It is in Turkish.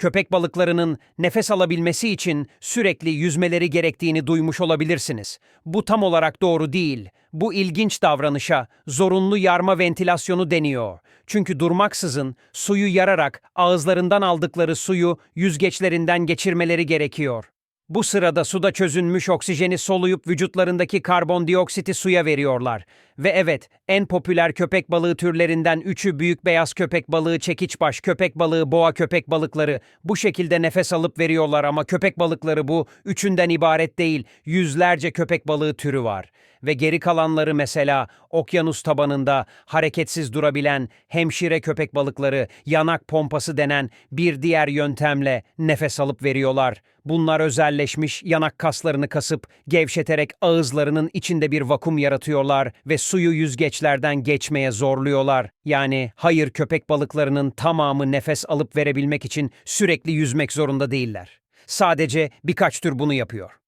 Köpek balıklarının nefes alabilmesi için sürekli yüzmeleri gerektiğini duymuş olabilirsiniz. Bu tam olarak doğru değil. Bu ilginç davranışa zorunlu yarma ventilasyonu deniyor. Çünkü durmaksızın suyu yararak ağızlarından aldıkları suyu yüzgeçlerinden geçirmeleri gerekiyor. Bu sırada suda çözünmüş oksijeni soluyup vücutlarındaki karbondioksiti suya veriyorlar. Ve evet, en popüler köpek balığı türlerinden üçü büyük beyaz köpek balığı, çekiçbaş köpek balığı, boğa köpek balıkları bu şekilde nefes alıp veriyorlar ama köpek balıkları bu üçünden ibaret değil, yüzlerce köpek balığı türü var. Ve geri kalanları mesela okyanus tabanında hareketsiz durabilen hemşire köpek balıkları, yanak pompası denen bir diğer yöntemle nefes alıp veriyorlar. Bunlar özelleşmiş yanak kaslarını kasıp gevşeterek ağızlarının içinde bir vakum yaratıyorlar ve suyu yüzgeçlerden geçmeye zorluyorlar. Yani hayır köpek balıklarının tamamı nefes alıp verebilmek için sürekli yüzmek zorunda değiller. Sadece birkaç tür bunu yapıyor.